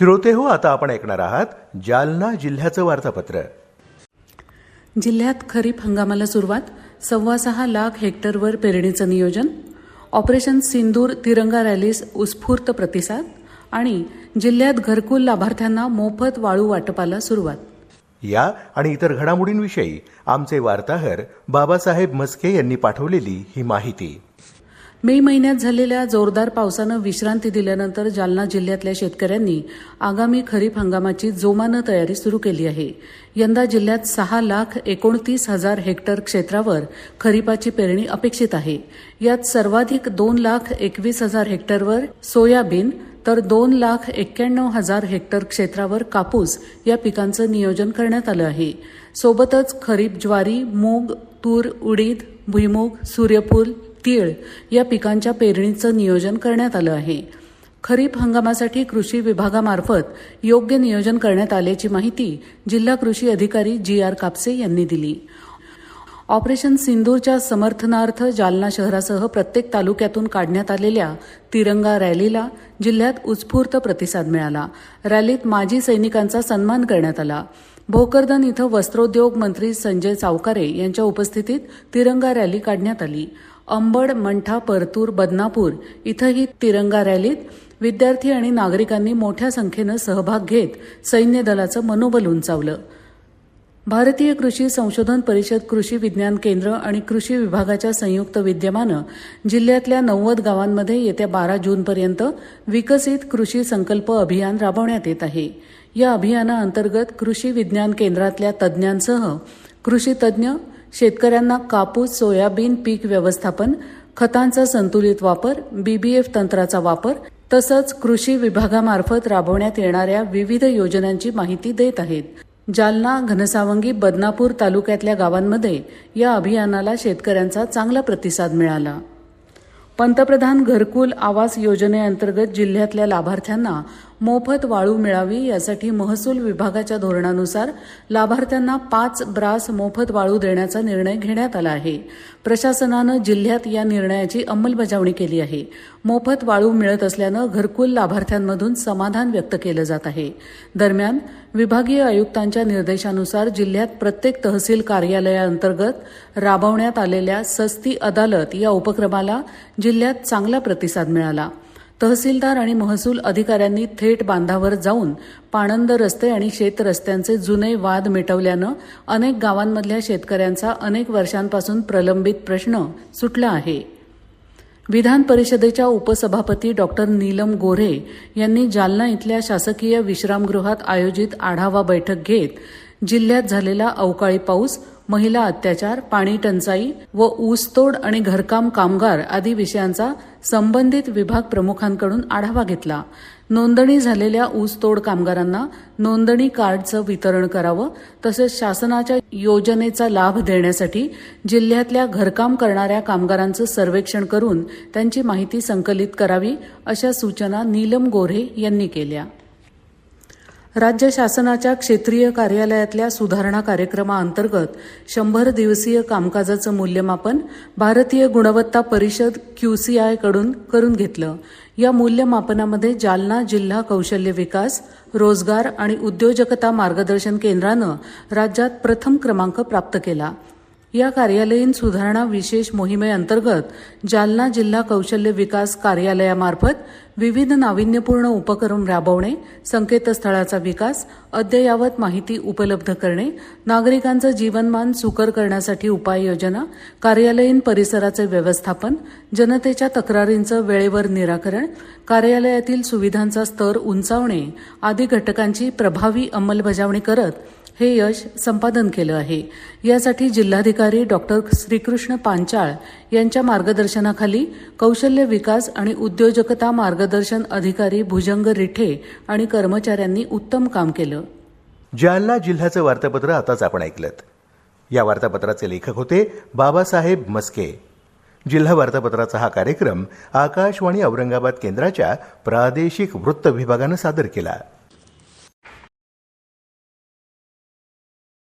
श्रोते हो आता आपण ऐकणार आहात जालना जिल्ह्याचं वार्तापत्र. जिल्ह्यात खरीप हंगामाला सुरुवात सव्वा सहा लाख हेक्टरवर पेरणीचं नियोजन ऑपरेशन सिंदूर तिरंगा रॅलीस उत्स्फूर्त प्रतिसाद आणि जिल्ह्यात घरकुल लाभार्थ्यांना मोफत वाळू वाटपाला सुरुवात. या आणि इतर घडामोडींविषयी आमचे वार्ताहर बाबासाहेब मस्के यांनी पाठवलेली ही माहिती. मे महिन्यात झालेल्या जोरदार पावसानं विश्रांती दिल्यानंतर जालना जिल्ह्यातल्या शेतकऱ्यांनी आगामी खरीप हंगामाची जोमानं तयारी सुरू केली आहे. यंदा जिल्ह्यात सहा लाख एकोणतीस हजार हेक्टर क्षेत्रावर खरीपाची पेरणी अपेक्षित आहे. यात सर्वाधिक दोन लाख एकवीस हजार हेक्टरवर सोयाबीन तर दोन लाख एक्क्याण्णव हजार हेक्टर क्षेत्रावर कापूस या पिकांचं नियोजन करण्यात आलं आहे. सोबतच खरीप ज्वारी मूग तूर उडीद भुईमूग सूर्यफूल तीळ या पिकांच्या पेरणीचं नियोजन करण्यात आलं आहे. खरीप हंगामासाठी कृषी विभागामार्फत योग्य नियोजन करण्यात आल्याची माहिती जिल्हा कृषी अधिकारी जी आर कापसे यांनी दिली. ऑपरेशन सिंदूरच्या समर्थनार्थ जालना शहरासह प्रत्येक तालुक्यातून काढण्यात आलेल्या तिरंगा रॅलीला जिल्ह्यात उत्स्फूर्त प्रतिसाद मिळाला. रॅलीत माजी सैनिकांचा सन्मान करण्यात आला. भोकरदन इथं वस्त्रोद्योग मंत्री संजय सावकारे यांच्या उपस्थितीत तिरंगा रॅली काढण्यात आली. अंबड मंठा परतूर बदनापूर इथंही तिरंगा रॅलीत विद्यार्थी आणि नागरिकांनी मोठ्या संख्येनं सहभाग घेत सैन्य दलाचं मनोबल उंचावलं. भारतीय कृषी संशोधन परिषद कृषी विज्ञान केंद्र आणि कृषी विभागाच्या संयुक्त विद्यमानं जिल्ह्यातल्या नव्वद गावांमध्ये येत्या बारा जूनपर्यंत विकसित कृषी संकल्प अभियान राबवण्यात येत आहे. या अभियानाअंतर्गत कृषी विज्ञान केंद्रातल्या तज्ज्ञांसह कृषी तज्ज्ञ शेतकऱ्यांना कापूस सोयाबीन पीक व्यवस्थापन खतांचा संतुलित वापर बीबीएफ तंत्राचा वापर तसंच कृषी विभागामार्फत राबवण्यात येणाऱ्या विविध योजनांची माहिती देत आहेत. जालना घनसावंगी बदनापूर तालुक्यातल्या गावांमध्ये या अभियानाला शेतकऱ्यांचा चांगला प्रतिसाद मिळाला. पंतप्रधान घरकुल आवास योजनेअंतर्गत जिल्ह्यातल्या लाभार्थ्यांना मोफत वाळू मिळावी यासाठी महसूल विभागाच्या धोरणानुसार लाभार्थ्यांना पाच ब्रास मोफत वाळू देण्याचा निर्णय घेण्यात आला आहे. प्रशासनानं जिल्ह्यात या निर्णयाची अंमलबजावणी केली आहे. मोफत वाळू मिळत असल्यानं घरकुल लाभार्थ्यांमधून समाधान व्यक्त केलं जात आहे. दरम्यान विभागीय आयुक्तांच्या निर्देशानुसार जिल्ह्यात प्रत्येक तहसील कार्यालयाअंतर्गत राबवण्यात आलेल्या सस्ती अदालत या उपक्रमाला जिल्ह्यात चांगला प्रतिसाद मिळाला. तहसीलदार आणि महसूल अधिकाऱ्यांनी थेट बांधावर जाऊन पाणंद रस्ते आणि शेत रस्त्यांचे जुने वाद मिटवल्यानं अनेक गावांमधल्या शेतकऱ्यांचा अनेक वर्षांपासून प्रलंबित प्रश्न सुटला आहे. विधान परिषदेच्या उपसभापती डॉक्टर नीलम गोऱ्हे यांनी जालना इथल्या शासकीय विश्रामगृहात आयोजित आढावा बैठक घेत जिल्ह्यात झालेला अवकाळी पाऊस महिला अत्याचार पाणी टंचाई व ऊसतोड आणि घरकाम कामगार आदी विषयांचा संबंधित विभाग प्रमुखांकडून आढावा घेतला. नोंदणी झालेल्या ऊसतोड कामगारांना नोंदणी कार्डचं वितरण करावं तसंच शासनाच्या योजनेचा लाभ देण्यासाठी जिल्ह्यातल्या घरकाम करणाऱ्या कामगारांचं सर्वेक्षण करून त्यांची माहिती संकलित करावी अशा सूचना नीलम गोऱ्हे यांनी केल्या. राज्य शासनाच्या क्षेत्रीय कार्यालयातल्या सुधारणा कार्यक्रमाअंतर्गत शंभर दिवसीय कामकाजाचं मूल्यमापन भारतीय गुणवत्ता परिषद क्यूसीआयकडून करून घेतलं. या मूल्यमापनामध्ये जालना जिल्हा कौशल्य विकास रोजगार आणि उद्योजकता मार्गदर्शन केंद्रानं राज्यात प्रथम क्रमांक प्राप्त केला. या कार्यालयीन सुधारणा विशेष मोहिमेअंतर्गत जालना जिल्हा कौशल्य विकास कार्यालयामार्फत विविध नाविन्यपूर्ण उपक्रम राबवणे संकेतस्थळाचा विकास अद्ययावत माहिती उपलब्ध करणे नागरिकांचं जीवनमान सुकर करण्यासाठी उपाययोजना कार्यालयीन परिसराचे व्यवस्थापन जनतेच्या तक्रारींचं वेळेवर निराकरण कार्यालयातील सुविधांचा स्तर उंचावणे आदी घटकांची प्रभावी अंमलबजावणी करत हे यश संपादन केलं आहे. यासाठी जिल्हाधिकारी डॉक्टर श्रीकृष्ण पांचाळ यांच्या मार्गदर्शनाखाली कौशल्य विकास आणि उद्योजकता मार्गदर्शन अधिकारी भुजंग रिठे आणि कर्मचाऱ्यांनी उत्तम काम केलं. जालना जिल्ह्याचं वार्तापत्र आताच आपण ऐकलं या वार्तापत्राचे लेखक होते बाबासाहेब मस्के. जिल्हा वार्तापत्राचा हा कार्यक्रम आकाशवाणी औरंगाबाद केंद्राच्या प्रादेशिक वृत्त विभागानं सादर केला.